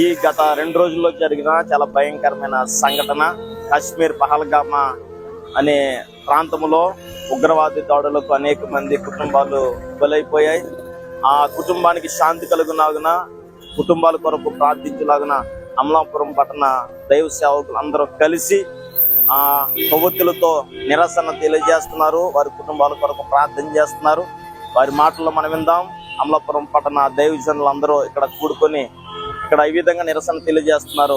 ఈ గత రెండు రోజుల్లో జరిగిన చాలా భయంకరమైన సంఘటన కాశ్మీర్ పహల్గామా అనే ప్రాంతంలో ఉగ్రవాది దాడులకు అనేక మంది కుటుంబాలు బలైపోయాయి. ఆ కుటుంబానికి శాంతి కలుగునాగున కుటుంబాల కొరకు ప్రార్థించలాగున అమలాపురం పట్టణ దైవ సేవకులు అందరూ కలిసి ఆ కొవ్వొత్తులతో నిరసన తెలియజేస్తున్నారు. వారి కుటుంబాల కొరకు ప్రార్థన చేస్తున్నారు. వారి మాటల్లో మనం విందాం. అమలాపురం పట్టణ దైవజనులు అందరూ ఇక్కడ కూడుకొని ఇక్కడ ఈ విధంగా నిరసన తెలియజేస్తున్నారు?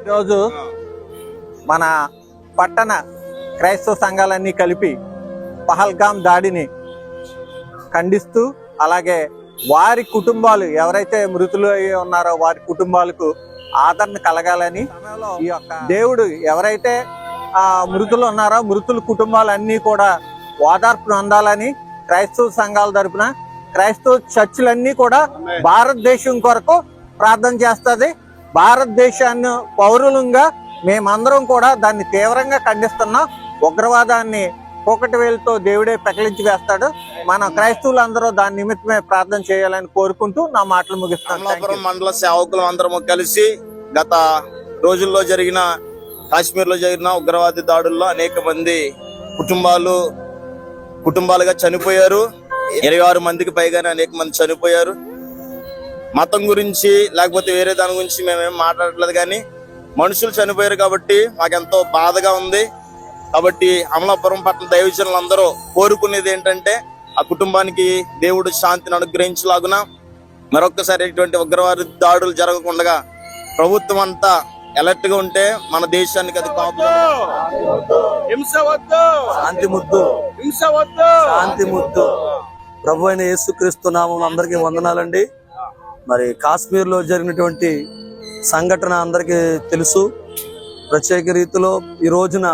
ఈరోజు మన పట్టణ క్రైస్తవ సంఘాలన్నీ కలిపి పహల్గాం దాడిని ఖండిస్తూ అలాగే వారి కుటుంబాలు ఎవరైతే మృతులు అయి ఉన్నారో వారి కుటుంబాలకు ఆదరణ కలగాలని ఈ యొక్క దేవుడు ఎవరైతే ఆ మృతులు ఉన్నారో మృతుల కుటుంబాలన్నీ కూడా ఓదార్పును అందాలని క్రైస్తవ సంఘాల తరపున క్రైస్తవ చర్చిలన్నీ కూడా భారతదేశం కొరకు ప్రార్థన చేస్తుంది. భారతదేశాన్ని పౌరులంగా మేమందరం కూడా దాన్ని తీవ్రంగా ఖండిస్తున్నాం. ఉగ్రవాదాన్ని ఒకటి వేలతో దేవుడే పెకలించి వేస్తాడు. మన క్రైస్తవులందరూ దాని నిమిత్తమే ప్రార్థన చేయాలని కోరుకుంటూ నా మాటలు ముగిస్తాను మండల సేవకులు అందరము కలిసి గత రోజుల్లో జరిగిన కాశ్మీర్లో జరిగిన ఉగ్రవాది దాడుల్లో అనేక మంది కుటుంబాలు కుటుంబాలుగా చనిపోయారు. ఇరవై ఆరు మందికి పైగానే అనేక మంది చనిపోయారు. మతం గురించి లేకపోతే వేరే దాని గురించి మేమేం మాట్లాడట్లేదు కానీ మనుషులు చనిపోయారు కాబట్టి మాకెంతో బాధగా ఉంది. కాబట్టి అమలాపురం పట్ల దైవజనులు అందరూ కోరుకునేది ఏంటంటే ఆ కుటుంబానికి దేవుడు శాంతిని అనుగ్రహించలాగున మరొక్కసారి ఇటువంటి ఉగ్రవాద దాడులు జరగకుండా ప్రభుత్వం అంతా అలర్ట్గా ఉంటే మన దేశానికి అది కాపు హింస వద్దు. శాంతి ముద్దు. హింస వద్దు. శాంతి ముద్దు. ప్రభు అయిన యేసుక్రీస్తు నామం అందరికీ వందనాలండి. మరి కాశ్మీర్లో జరిగినటువంటి సంఘటన అందరికీ తెలుసు. ప్రత్యేక రీతిలో ఈ రోజున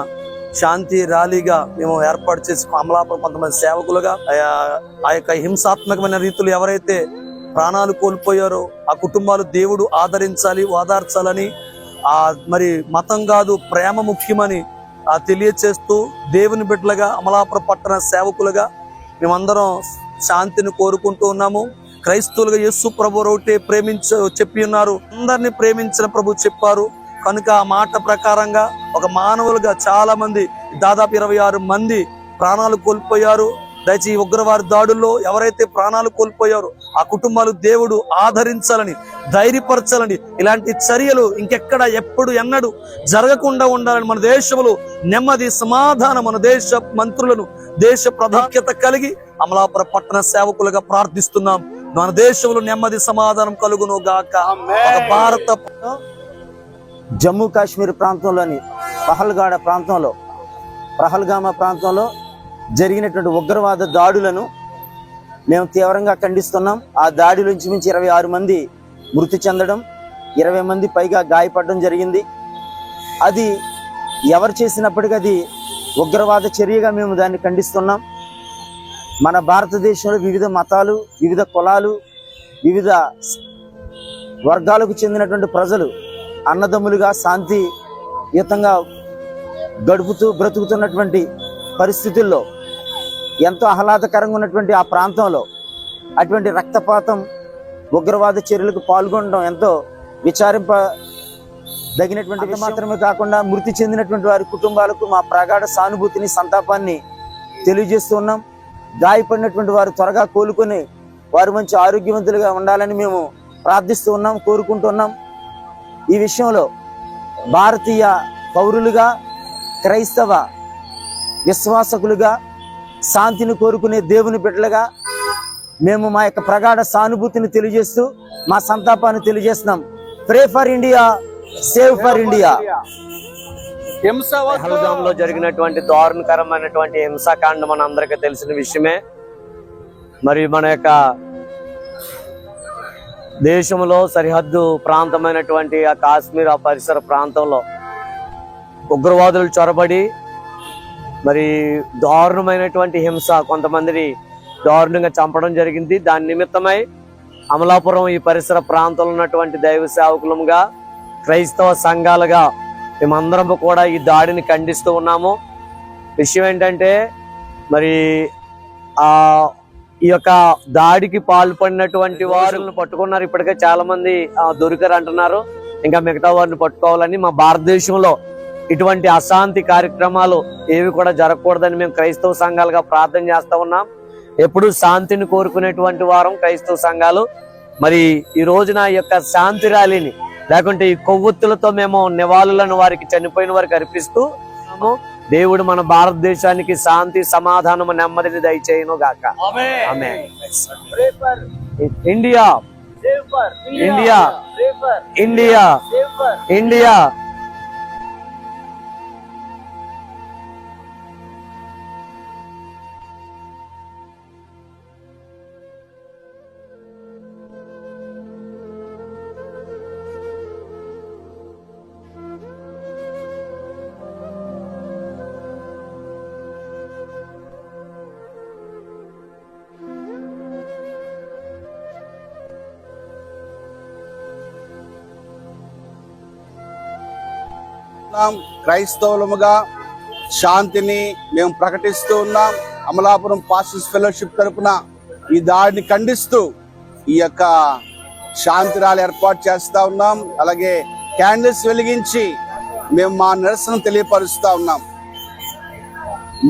శాంతి ర్యాలీగా మేము ఏర్పాటు చేసి అమలాపురం కొంతమంది సేవకులుగా ఆ- ఆ యొక్క హింసాత్మకమైన రీతులు ఎవరైతే ప్రాణాలు కోల్పోయారో ఆ కుటుంబాలు దేవుడు ఆదరించాలి ఓదార్చాలని ఆ మరి మతం కాదు ప్రేమ ముఖ్యమని ఆ తెలియచేస్తూ దేవుని బిడ్డలుగా అమలాపురం పట్టణ సేవకులుగా మేమందరం శాంతిని కోరుకుంటూ ఉన్నాము. క్రైస్తవులుగా యేసు ప్రభు ఒకటే ప్రేమించ చెప్పి ఉన్నారు. అందరిని ప్రేమించిన ప్రభు చెప్పారు. కనుక ఆ మాట ప్రకారంగా ఒక మానవులుగా చాలా మంది దాదాపు ఇరవై ఆరు మంది ప్రాణాలు కోల్పోయారు. దయచేసి ఉగ్రవారి దాడుల్లో ఎవరైతే ప్రాణాలు కోల్పోయారో ఆ కుటుంబాలు దేవుడు ఆదరించాలని ధైర్యపరచాలని ఇలాంటి చర్యలు ఇంకెక్కడ ఎప్పుడు ఎన్నడు జరగకుండా ఉండాలని మన దేశంలో నెమ్మది సమాధానం మన దేశ మంత్రులను దేశ ప్రాధాన్యత కలిగి అమలాపుర పట్టణ సేవకులుగా ప్రార్థిస్తున్నాం. మన దేశంలో నెమ్మది సమాధానం కలుగును గాక. భారత జమ్మూ కాశ్మీర్ ప్రాంతంలోని పహల్గాడ ప్రాంతంలో పహల్గామా ప్రాంతంలో జరిగినటువంటి ఉగ్రవాద దాడులను మేము తీవ్రంగా ఖండిస్తున్నాం. ఆ దాడి నుంచి మించి ఇరవై ఆరు మంది మృతి చెందడం ఇరవై మంది పైగా గాయపడడం జరిగింది. అది ఎవరు చేసినప్పటికీ అది ఉగ్రవాద చర్యగా మేము దాన్ని ఖండిస్తున్నాం. మన భారతదేశంలో వివిధ మతాలు వివిధ కులాలు వివిధ వర్గాలకు చెందినటువంటి ప్రజలు అన్నదమ్ములుగా శాంతియుతంగా గడుపుతూ బ్రతుకుతున్నటువంటి పరిస్థితుల్లో ఎంతో ఆహ్లాదకరంగా ఉన్నటువంటి ఆ ప్రాంతంలో అటువంటి రక్తపాతం ఉగ్రవాద చర్యలకు పాల్గొనడం ఎంతో విచారింప దగినటువంటి మాత్రమే కాకుండా మృతి చెందినటువంటి వారి కుటుంబాలకు మా ప్రగాఢ సానుభూతిని సంతాపాన్ని తెలియజేస్తూ ఉన్నాం. గాయపడినటువంటి వారు త్వరగా కోలుకొని వారు మంచి ఆరోగ్యవంతులుగా ఉండాలని మేము ప్రార్థిస్తూ ఉన్నాం కోరుకుంటున్నాం ఈ విషయంలో భారతీయ పౌరులుగా క్రైస్తవ విశ్వాసకులుగా శాంతిని కోరుకునే దేవుని బిడ్డలుగా మేము మా యొక్క ప్రగాఢ సానుభూతిని తెలియజేస్తూ మా సంతాపాన్ని తెలియజేస్తున్నాం. Pray for India save for India హింస వద్దు. పహల్గాంలో జరిగినటువంటి దారుణకరమైనటువంటి హింసాకాండం మన అందరికీ తెలిసిన విషయమే. మరి మన యొక్క దేశంలో సరిహద్దు ప్రాంతమైనటువంటి ఆ కాశ్మీర్ ఆ పరిసర ప్రాంతంలో ఉగ్రవాదులు చొరబడి మరి దారుణమైనటువంటి హింస కొంతమందిని దారుణంగా చంపడం జరిగింది. దాని నిమిత్తమై అమలాపురం ఈ పరిసర ప్రాంతంలో ఉన్నటువంటి దైవ సేవకులముగా క్రైస్తవ సంఘాలుగా మేమందరం కూడా ఈ దాడిని ఖండిస్తూ ఉన్నాము. విషయం ఏంటంటే మరి ఆ ఈ యొక్క దాడికి పాల్పడినటువంటి వారిని పట్టుకున్నారు. ఇప్పటికే చాలా మంది దొరికారు అంటున్నారు. ఇంకా మిగతా వారిని పట్టుకోవాలని మా భారతదేశంలో ఇటువంటి అశాంతి కార్యక్రమాలు ఏవి కూడా జరగకూడదని మేము క్రైస్తవ సంఘాలుగా ప్రార్థన చేస్తా ఉన్నాం. ఎప్పుడు శాంతిని కోరుకునేటువంటి వారం క్రైస్తవ సంఘాలు. మరి ఈ రోజున ఈ యొక్క శాంతి ర్యాలీని లేకుంటే ఈ కొవ్వొత్తులతో మేము నివాళులను వారికి చనిపోయిన వారికి అర్పిస్తూ. దేవుడు మన భారతదేశానికి శాంతి సమాధానము నెమ్మదిని దయచేయను గాక. ఇండియా. ఇండియా. ఇండియా. ఇండియా. ఉన్నాం. క్రైస్తవులముగా శాంతిని మేము ప్రకటిస్తూ ఉన్నాం. అమలాపురం పాస్టర్స్ ఫెలోషిప్ తరపున ఈ దాడిని ఖండిస్తూ ఈ యొక్క శాంతి ర్యాలీ ఏర్పాటు చేస్తూ ఉన్నాం. అలాగే క్యాండిల్స్ వెలిగించి మేము మా నిరసన తెలియపరుస్తూ ఉన్నాం.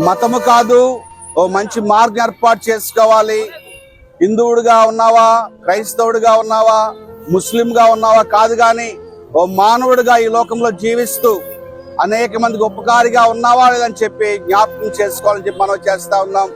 మతము కాదు ఓ మంచి మార్గం ఏర్పాటు చేసుకోవాలి. హిందువుడుగా ఉన్నావా క్రైస్తవుడిగా ఉన్నావా ముస్లింగా ఉన్నావా కాదు కానీ ఓ మానవుడిగా ఈ లోకంలో జీవిస్తూ అనేక మందికి ఉపకారిగా ఉన్నావా లేదని చెప్పి జ్ఞాపకం చేసుకోవాలని చెప్పి మనం చేస్తా ఉన్నాం.